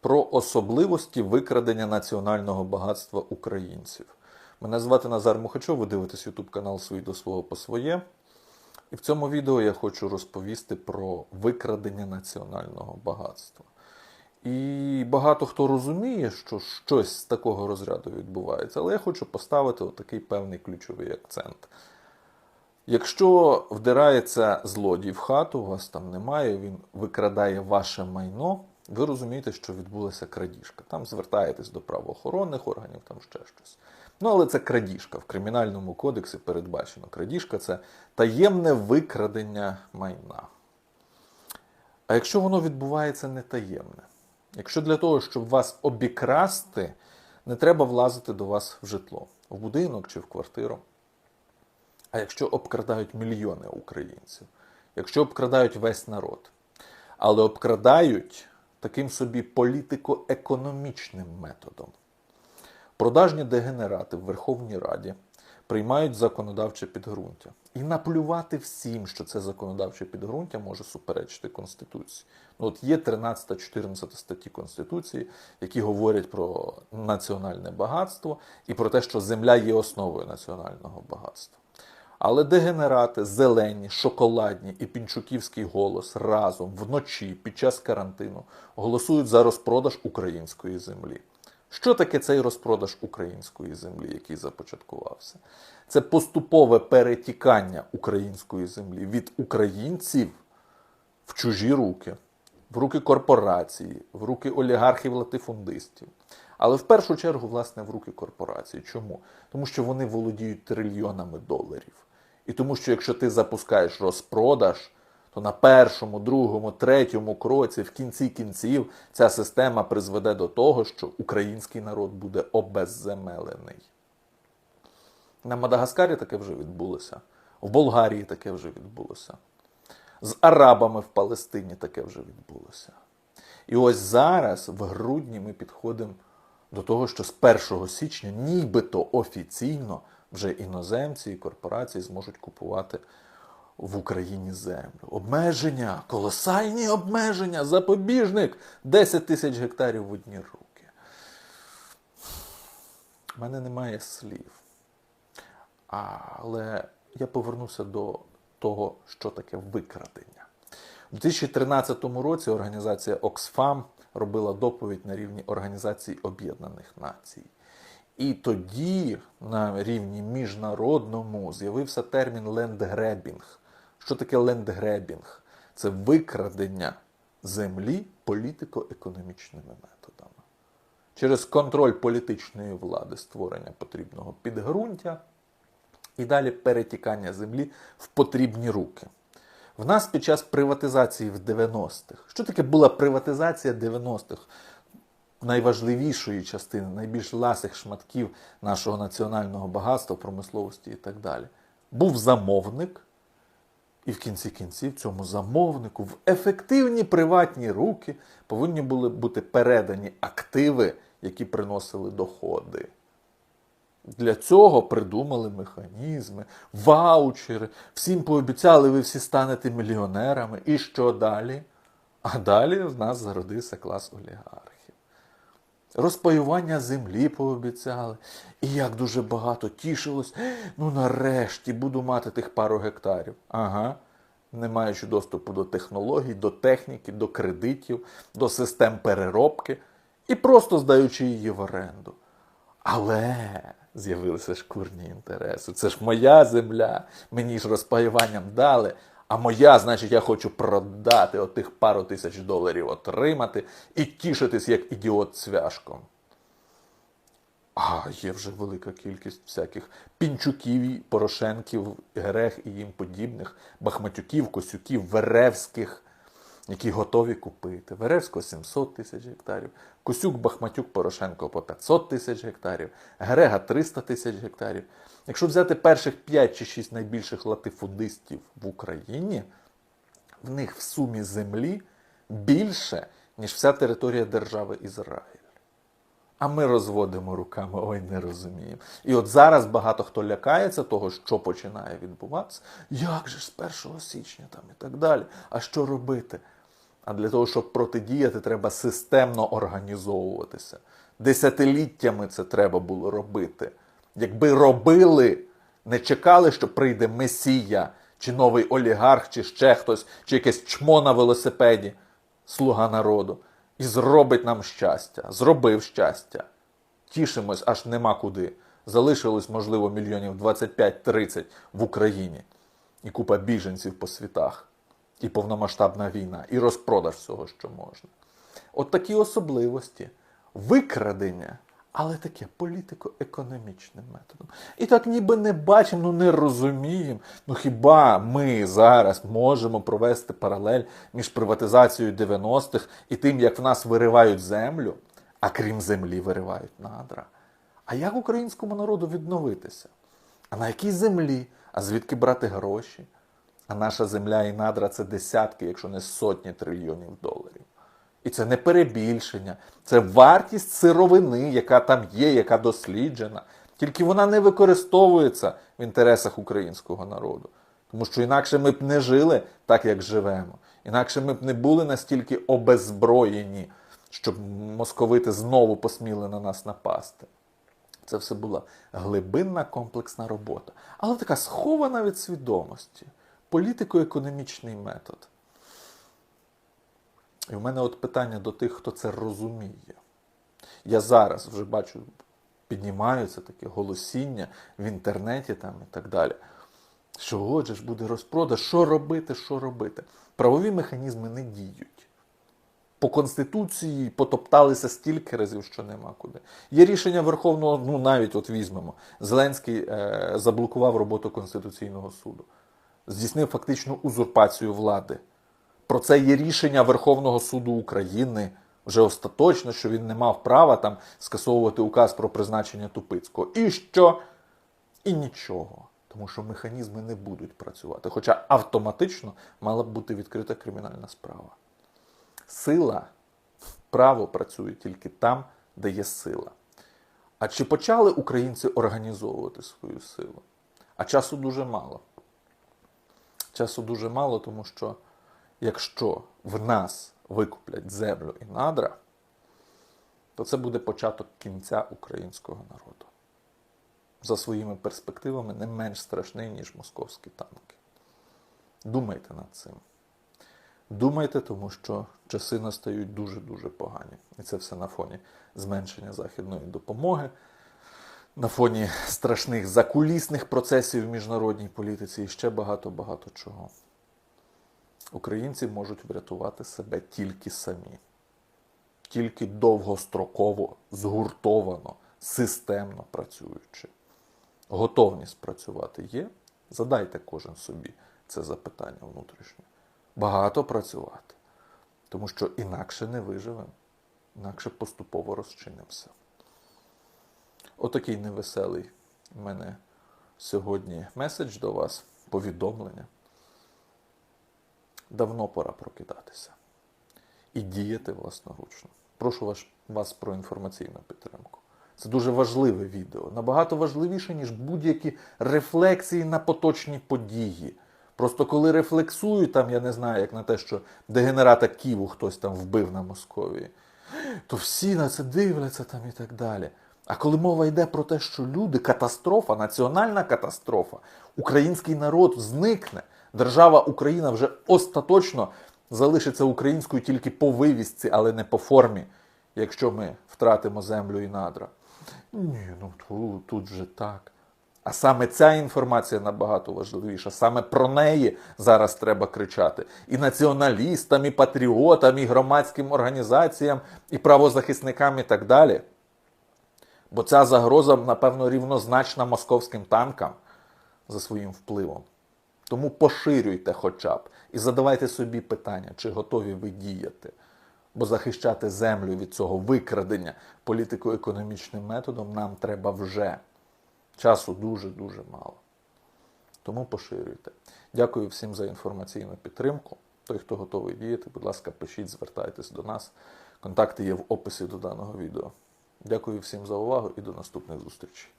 про особливості викрадення національного багатства українців. Мене звати Назар Мухачов, ви дивитесь YouTube канал «Свій до свого по своє. І в цьому відео я хочу розповісти про викрадення національного багатства. І багато хто розуміє, що щось з такого розряду відбувається, але я хочу поставити отакий певний ключовий акцент. Якщо вдирається злодій в хату, у вас там немає, він викрадає ваше майно, ви розумієте, що відбулася крадіжка. Там звертаєтесь до правоохоронних органів, там ще щось. Ну, але це крадіжка. В кримінальному кодексі передбачено. Крадіжка це таємне викрадення майна. А якщо воно відбувається не таємне, якщо для того, щоб вас обікрасти, не треба влазити до вас в житло, в будинок чи в квартиру. А якщо обкрадають мільйони українців, якщо обкрадають весь народ, але обкрадають таким собі політико-економічним методом. Продажні дегенерати в Верховній Раді приймають законодавче підґрунтя. І наплювати всім, що це законодавче підґрунтя може суперечити Конституції. Ну, от є 13-14 статті Конституції, які говорять про національне багатство і про те, що земля є основою національного багатства. Але дегенерати, зелені, шоколадні і пінчуківський голос разом вночі під час карантину голосують за розпродаж української землі. Що таке цей розпродаж української землі, який започаткувався? Це поступове перетікання української землі від українців в чужі руки, в руки корпорації, в руки олігархів-латифундистів. Але в першу чергу, власне, в руки корпорації. Чому? Тому що вони володіють трильйонами доларів. І тому, що якщо ти запускаєш розпродаж, то на першому, другому, третьому кроці, в кінці кінців, ця система призведе до того, що український народ буде обезземелений. На Мадагаскарі таке вже відбулося, в Болгарії таке вже відбулося. З арабами в Палестині таке вже відбулося. І ось зараз, в грудні, ми підходимо до того, що з 1 січня, нібито офіційно, вже іноземці і корпорації зможуть купувати в Україні землю. Обмеження, колосальні обмеження, запобіжник 10 тисяч гектарів в одні руки. У мене немає слів. Але я повернуся до того, що таке викрадення. У 2013 році організація Oxfam робила доповідь на рівні Організації Об'єднаних Націй. І тоді на рівні міжнародному з'явився термін лендгребінг. Що таке лендгребінг? Це викрадення землі політико-економічними методами. Через контроль політичної влади створення потрібного підґрунтя і далі перетікання землі в потрібні руки. В нас під час приватизації в 90-х. Що таке була приватизація 90-х? Найважливішої частини, найбільш ласих шматків нашого національного багатства, промисловості і так далі. Був замовник, і в кінці кінців цьому замовнику в ефективні приватні руки повинні були бути передані активи, які приносили доходи. Для цього придумали механізми, ваучери, всім пообіцяли, ви всі станете мільйонерами. І що далі? А далі в нас зародився клас олігархів. Розпаювання землі пообіцяли. І як дуже багато тішилось, ну нарешті буду мати тих пару гектарів. Ага. Не маючи доступу до технологій, до техніки, до кредитів, до систем переробки і просто здаючи її в оренду. Але з'явилися шкурні інтереси. Це ж моя земля, мені ж розпаюванням дали. А моя, значить, я хочу продати отих пару тисяч доларів отримати і тішитись як ідіот цвяшком. А є вже велика кількість всяких пінчуків, Порошенків, грех і їм подібних, Бахматюків, Косюків, Веревських, які готові купити. Веревського 700 тисяч гектарів, Косюк, Бахматюк, Порошенко по 500 тисяч гектарів, Герега 300 тисяч гектарів. Якщо взяти перших 5 чи 6 найбільших латифудистів в Україні, в них в сумі землі більше, ніж вся територія держави Ізраїль. А ми розводимо руками, ой, не розуміємо. І от зараз багато хто лякається того, що починає відбуватися. Як же ж з 1 січня там і так далі? А що робити? А для того, щоб протидіяти, треба системно організовуватися. Десятиліттями це треба було робити. Якби робили, не чекали, що прийде месія, чи новий олігарх, чи ще хтось, чи якесь чмо на велосипеді, слуга народу, і зробить нам щастя, зробив щастя. Тішимось, аж нема куди. Залишилось, можливо, мільйонів 25-30 в Україні. І купа біженців по світах, і повномасштабна війна, і розпродаж всього, що можна. От такі особливості, викрадення, але таке політико-економічним методом. І так ніби не бачимо, ну не розуміємо. Ну хіба ми зараз можемо провести паралель між приватизацією 90-х і тим, як в нас виривають землю, а крім землі виривають надра? А як українському народу відновитися? А на якій землі? А звідки брати гроші? А наша земля і надра це десятки, якщо не сотні трильйонів доларів. І це не перебільшення, це вартість сировини, яка там є, яка досліджена. Тільки вона не використовується в інтересах українського народу. Тому що інакше ми б не жили так, як живемо. Інакше ми б не були настільки обеззброєні, щоб московити знову посміли на нас напасти. Це все була глибинна комплексна робота, але така схована від свідомості, політико-економічний метод. І в мене от питання до тих, хто це розуміє. Я зараз вже бачу, піднімаються таке голосіння в інтернеті там і так далі. Що отже ж буде розпродаж, що робити, що робити? Правові механізми не діють. По Конституції потопталися стільки разів, що нема куди. Є рішення Верховного, ну навіть от візьмемо. Зеленський е, заблокував роботу Конституційного суду, здійснив фактичну узурпацію влади. Про це є рішення Верховного суду України вже остаточно, що він не мав права там скасовувати указ про призначення Тупицького. І що? І нічого. Тому що механізми не будуть працювати. Хоча автоматично мала б бути відкрита кримінальна справа. Сила, право працює тільки там, де є сила. А чи почали українці організовувати свою силу? А часу дуже мало. Часу дуже мало, тому що якщо в нас викуплять землю і надра, то це буде початок кінця українського народу. За своїми перспективами не менш страшний, ніж московські танки. Думайте над цим. Думайте, тому що часи настають дуже-дуже погані. І це все на фоні зменшення західної допомоги, на фоні страшних закулісних процесів в міжнародній політиці і ще багато-багато чого. Українці можуть врятувати себе тільки самі, тільки довгостроково, згуртовано, системно працюючи. Готовність працювати є. Задайте кожен собі це запитання внутрішнє. Багато працювати, тому що інакше не виживемо, інакше поступово розчинимося. Отакий невеселий в мене сьогодні меседж до вас, повідомлення. Давно пора прокидатися і діяти власноручно. Прошу вас, вас про інформаційну підтримку. Це дуже важливе відео, набагато важливіше, ніж будь-які рефлексії на поточні події. Просто коли рефлексую, там, я не знаю, як на те, що дегенерата Ківу хтось там вбив на Московії, то всі на це дивляться там і так далі. А коли мова йде про те, що люди, катастрофа, національна катастрофа, український народ зникне, держава Україна вже остаточно залишиться українською тільки по вивісці, але не по формі, якщо ми втратимо землю і надра. Ні, ну тут, тут вже так. А саме ця інформація набагато важливіша. Саме про неї зараз треба кричати. І націоналістам, і патріотам, і громадським організаціям, і правозахисникам, і так далі. Бо ця загроза, напевно, рівнозначна московським танкам за своїм впливом. Тому поширюйте хоча б і задавайте собі питання, чи готові ви діяти. Бо захищати землю від цього викрадення політико-економічним методом нам треба вже. Часу дуже-дуже мало. Тому поширюйте. Дякую всім за інформаційну підтримку. Той, хто готовий діяти, будь ласка, пишіть, звертайтесь до нас. Контакти є в описі до даного відео. Дякую всім за увагу і до наступних зустрічей.